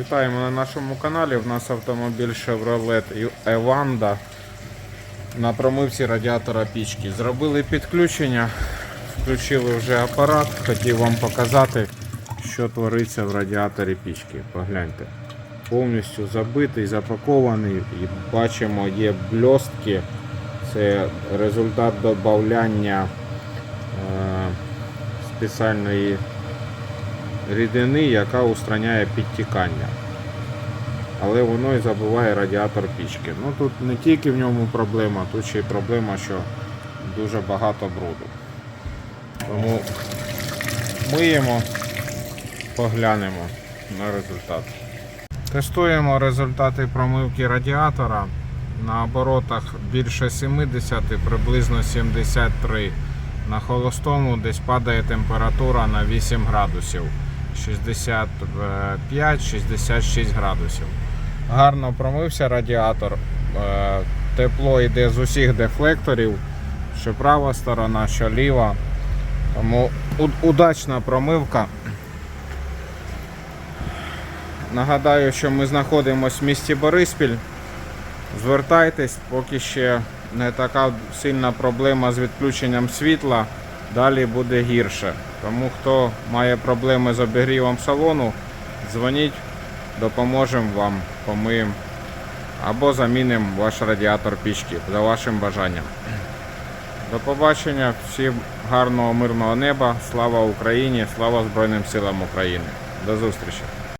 Вітаємо на нашому каналі. У нас автомобіль Chevrolet Evander на промивці радіатора пічки. Зробили підключення, включили вже апарат. Хотів вам показати, що твориться в радіаторі пічки. Погляньте. Повністю забитий, запакований і бачимо, є бльостки. Це результат додавання е, спеціальної рідини, яка устраняє підтікання. Але воно і забиває радіатор пічки. Ну тут не тільки в ньому проблема, тут ще й проблема, що дуже багато бруду. Тому миємо, поглянемо на результат. Тестуємо результати промивки радіатора. На оборотах більше 70, приблизно 73. На холостому десь падає температура на 8 градусів. 65-66 градусів. Гарно промився радіатор. Е, Тепло йде з усіх дефлекторів, що права сторона, що ліва. Тому удачна промивка. Нагадаю, що ми знаходимося в місті Бориспіль. Звертайтесь, поки ще не така сильна проблема з відключенням світла. Далі буде гірше. Тому хто має проблеми з обігрівом салону, дзвоніть, допоможемо вам, помиємо або замінимо ваш радіатор пічки за вашим бажанням. До побачення, всім гарного мирного неба, слава Україні, слава Збройним силам України. До зустрічі!